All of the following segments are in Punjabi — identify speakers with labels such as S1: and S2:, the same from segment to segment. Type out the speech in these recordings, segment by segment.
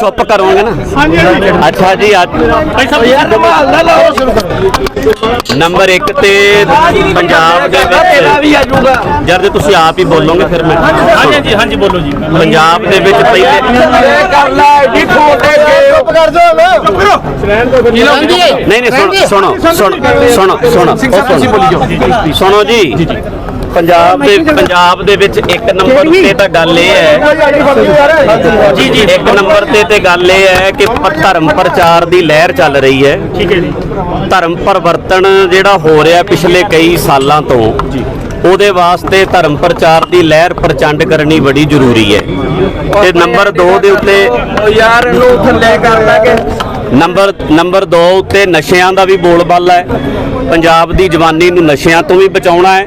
S1: ਚੁੱਪ ਕਰੋਗੇ ਨਾ? ਅੱਛਾ ਜੀ ਅੱਜ ਨੰਬਰ 1 ਤੇ ਪੰਜਾਬ ਦੇ ਵਿੱਚ ਜਦ ਜੇ ਤੁਸੀਂ ਆਪ ਹੀ ਬੋਲੋਗੇ ਫਿਰ ਮੈਂ
S2: ਹਾਂਜੀ ਹਾਂਜੀ ਹਾਂਜੀ ਬੋਲੋ ਜੀ।
S1: ਪੰਜਾਬ ਦੇ ਵਿੱਚ ਪਹਿਲੇ ਨਹੀਂ ਨਹੀਂ ਸੁਣੋ ਸੁਣੋ ਸੁਣੋ ਸੁਣੋ ਸੁਣੋ। ਸੁਣੋ ਜੀ। ਪੰਜਾਬ ਦੇ ਪੰਜਾਬ ਦੇ ਵਿੱਚ ਇੱਕ ਨੰਬਰ ਤੇ ਤਾਂ ਗੱਲ ਇਹ ਹੈ। ਜੀ ਜੀ ਇੱਕ ਨੰਬਰ ਤੇ ਤੇ ਗੱਲ ਇਹ ਹੈ ਕਿ ਧਰਮ ਪ੍ਰਚਾਰ ਦੀ ਲਹਿਰ ਚੱਲ ਰਹੀ ਹੈ।
S2: ਠੀਕ ਹੈ ਜੀ।
S1: ਧਰਮ ਪਰਿਵਰਤਨ ਜਿਹੜਾ ਹੋ ਰਿਹਾ ਪਿਛਲੇ ਕਈ ਸਾਲਾਂ ਤੋਂ ਉਹਦੇ ਵਾਸਤੇ ਧਰਮ ਪ੍ਰਚਾਰ ਦੀ ਲਹਿਰ ਪ੍ਰਚੰਡ ਕਰਨੀ ਬੜੀ ਜ਼ਰੂਰੀ ਹੈ। ਤੇ ਨੰਬਰ 2 ਦੇ ਉੱਤੇ
S3: ਯਾਰ ਨੂੰ ਥੱਲੇ ਕਰ ਲਾਂਗੇ
S1: ਨੰਬਰ ਨੰਬਰ 2 ਉੱਤੇ ਨਸ਼ਿਆਂ ਦਾ ਵੀ ਬੋਲਬਾਲਾ ਹੈ। ਪੰਜਾਬ ਦੀ ਜਵਾਨੀ ਨੂੰ ਨਸ਼ਿਆਂ ਤੋਂ ਵੀ ਬਚਾਉਣਾ ਹੈ।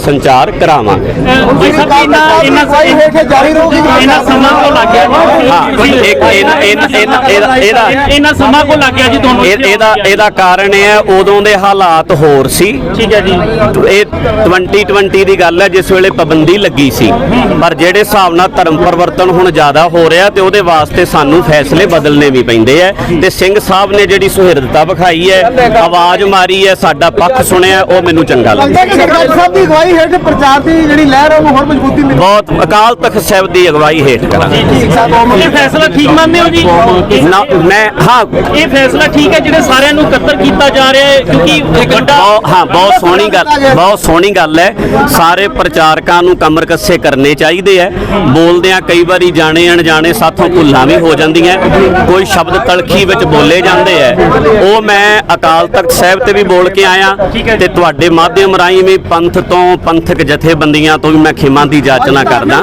S1: ਸੰਚਾਰ ਕਰਾਵਾਂਗੇ।
S2: ਭਾਈ ਸਾਹਿਬ ਇਹਨਾਂ ਇਹਨਾਂ
S3: ਜਾਰੀ ਰਹੂਗੀ
S2: ਇਹਨਾਂ ਸਮਾਂ ਕੋ ਲੱਗ ਗਿਆ ਜੀ।
S1: ਹਾਂ ਇੱਕ ਇਹਨਾਂ ਇਹਨਾਂ ਇਹਨਾਂ ਇਹਦਾ ਇਹਦਾ
S2: ਇਹਨਾਂ ਸਮਾਂ ਕੋ ਲੱਗ ਗਿਆ ਜੀ ਤੁਹਾਨੂੰ
S1: ਇਹ- ਇਹਦਾ ਇਹਦਾ ਕਾਰਨ ਇਹ ਹੈ ਉਦੋਂ ਦੇ ਹਾਲਾਤ ਹੋਰ ਸੀ।
S2: ਠੀਕ ਹੈ ਜੀ।
S1: ਇਹ 2020 ਦੀ ਗੱਲ ਹੈ ਜਿਸ ਵੇਲੇ ਪਾਬੰਦੀ ਲੱਗੀ ਸੀ। ਪਰ ਜਿਹੜੇ ਹਿਸਾਬ ਨਾਲ ਧਰਮ ਪਰਿਵਰਤਨ ਹੁਣ ਜ਼ਿਆਦਾ ਹੋ ਰਿਹਾ ਤੇ ਉਹਦੇ ਵਾਸਤੇ ਸਾਨੂੰ ਫੈਸਲੇ ਬਦਲਨੇ ਵੀ ਪੈਂਦੇ ਆ। ਤੇ ਸਿੰਘ ਸਾਹਿਬ ਨੇ ਜਿਹੜੀ ਸੁਹਿਰਦਤਾ ਵਿਖਾਈ ਹੈ ਆਵਾਜ਼ ਮਾਰੀ ਹੈ ਸਾਡਾ ਪੱਖ ਸੁਣਿਆ ਉਹ ਮੈਨੂੰ ਚੰਗਾ ਲੱਗਦਾ
S3: ਅਗਵਾਈ ਹੇਠ ਪ੍ਰਚਾਰ ਦੀ ਜਿਹੜੀ ਲਹਿਰ ਹੈ ਉਹਨੂੰ ਹੋਰ ਮਜ਼ਬੂਤੀ ਮਿਲੇ।
S1: ਬਹੁਤ ਅਕਾਲ ਤਖਤ ਸਾਹਿਬ ਦੀ ਅਗਵਾਈ ਹੇਠ ਕਰਾਂਗੇ।
S2: ਇਹ ਫੈਸਲਾ ਠੀਕ ਮੰਨਦੇ ਹੋ ਜੀ?
S1: ਨਾ ਮੈਂ ਹਾਂ।
S2: ਇਹ ਫੈਸਲਾ ਠੀਕ ਹੈ ਜਿਹੜੇ ਸਾਰਿਆਂ ਨੂੰ ਇਕੱਤਰ ਕੀਤਾ ਜਾ ਰਿਹਾ ਹੈ ਕਿਉਂਕਿ ਵੱਡਾ
S1: ਹਾਂ ਬਹੁਤ ਸੋਹਣੀ ਗੱਲ ਬਹੁਤ ਸੋਹਣੀ ਗੱਲ ਹੈ। ਸਾਰੇ ਪ੍ਰਚਾਰਕਾਂ ਨੂੰ ਕਮਰ ਕੱਸੇ ਕਰਨੇ ਚਾਹੀਦੇ ਐ ਬੋਲਦਿਆਂ ਕਈ ਵਾਰੀ ਜਾਣੇ ਅਣਜਾਣੇ ਸਾਥੋਂ ਭੁੱਲਾਂ ਵੀ ਹੋ ਜਾਂਦੀਆਂ ਕੋਈ ਸ਼ਬਦ ਤਲਖੀ ਵਿੱਚ ਬੋਲੇ ਜਾਂਦੇ ਐ ਉਹ ਮੈਂ ਅਕਾਲ ਤਖਤ ਸਾਹਿਬ ਤੇ ਵੀ ਬੋਲ ਕੇ ਆਇਆ ਤੇ ਤੁਹਾਡੇ ਮਾਧਿਅਮ ਰਾਹੀਂ ਵੀ ਪੰਥ ਤੋਂ ਪੰਥਕ ਜਥੇਬੰਦੀਆਂ ਤੋਂ ਵੀ ਮੈਂ ਖਿਮਾ ਦੀ ਜਾਚਨਾ ਕਰਦਾ।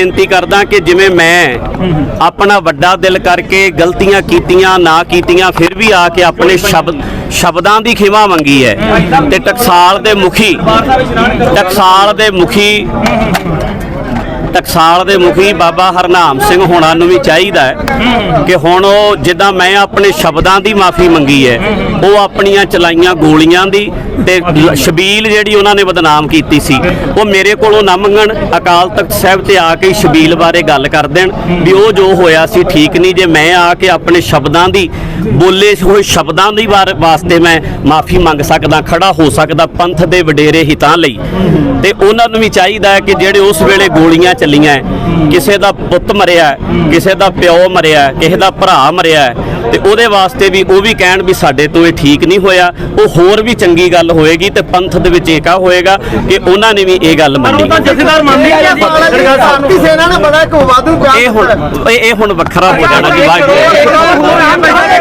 S1: ਬੇਨਤੀ ਕਰਦਾ ਕਿ ਜਿਵੇਂ ਮੈਂ ਆਪਣਾ ਵੱਡਾ ਦਿਲ ਕਰਕੇ ਗਲਤੀਆਂ ਕੀਤੀਆਂ, ਨਾ ਕੀਤੀਆਂ, ਫਿਰ ਵੀ ਆ ਕੇ ਆਪਣੇ ਸ਼ਬਦ ਸ਼ਬਦਾਂ ਦੀ ਖਿਮਾ ਮੰਗੀ ਹੈ। ਤੇ ਟਕਸਾਲ ਦੇ ਮੁਖੀ, ਟਕਸਾਲ ਦੇ ਮੁਖੀ, ਟਕਸਾਲ ਦੇ ਮੁਖੀ ਬਾਬਾ ਹਰਨਾਮ ਸਿੰਘ ਹੋਣਾ ਨੂੰ ਵੀ ਚਾਹੀਦਾ ਹੈ ਕਿ ਹੁਣ ਉਹ ਜਿੱਦਾਂ ਮੈਂ ਆਪਣੇ ਸ਼ਬਦਾਂ ਦੀ ਮਾਫੀ ਮੰਗੀ ਹੈ, ਉਹ ਆਪਣੀਆਂ ਚਲਾਈਆਂ ਗੋਲੀਆਂ ਦੀ ਤੇ ਸ਼ਬੀਲ ਜਿਹੜੀ ਉਹਨਾਂ ਨੇ ਬਦਨਾਮ ਕੀਤੀ ਸੀ ਉਹ ਮੇਰੇ ਕੋਲੋਂ ਨਾ ਮੰਗਣ ਅਕਾਲ ਤਖਤ ਸਾਹਿਬ ਤੇ ਆ ਕੇ ਸ਼ਬੀਲ ਬਾਰੇ ਗੱਲ ਕਰ ਦੇਣ ਵੀ ਉਹ ਜੋ ਹੋਇਆ ਸੀ ਠੀਕ ਨਹੀਂ। ਜੇ ਮੈਂ ਆ ਕੇ ਆਪਣੇ ਸ਼ਬਦਾਂ ਦੀ ਬੋਲੇ ਹੋਏ ਸ਼ਬਦਾਂ ਦੀ ਵਾਰ- ਵਾਸਤੇ ਮੈਂ ਮਾਫੀ ਮੰਗ ਸਕਦਾ ਖੜਾ ਹੋ ਸਕਦਾ ਪੰਥ ਦੇ ਵਡੇਰੇ ਹਿੱਤਾਂ ਲਈ ਤੇ ਉਹਨਾਂ ਨੂੰ ਵੀ ਚਾਹੀਦਾ ਹੈ ਕਿ ਜਿਹੜੇ ਉਸ ਵੇਲੇ ਗੋਲੀਆਂ ਚੱਲੀਆਂ ਕਿਸੇ ਦਾ ਪੁੱਤ ਮਰਿਆ ਕਿਸੇ ਦਾ ਪਿਓ ਮਰਿਆ ਕਿਸੇ ਦਾ ਭਰਾ ਮਰਿਆ ਤੇ ਉਹਦੇ ਵਾਸਤੇ ਵੀ ਉਹ ਵੀ ਕਹਿਣ ਵੀ ਸਾਡੇ ਤੋਂ ਇਹ ਠੀਕ ਨਹੀਂ ਹੋਇਆ। ਉਹ ਹੋਰ ਵੀ ਚੰਗੀ ਗੱਲ ਹੋਏਗੀ ਤੇ ਪੰਥ ਦੇ ਵਿੱਚ ਏਕਾ ਹੋਏਗਾ ਕਿ ਉਹਨਾਂ ਨੇ ਵੀ ਇਹ ਗੱਲ ਮੰਨੀ
S2: ਜਥੇਦਾਰ
S3: ਨੇ ਬੜਾ ਇੱਕ ਵਾਧੂ
S1: ਇਹ ਹੁਣ ਇਹ ਇਹ ਹੁਣ ਵੱਖਰਾ ਹੋ ਜਾਣਾ ਜੀ ਵਾਹਿਗੁਰੂ।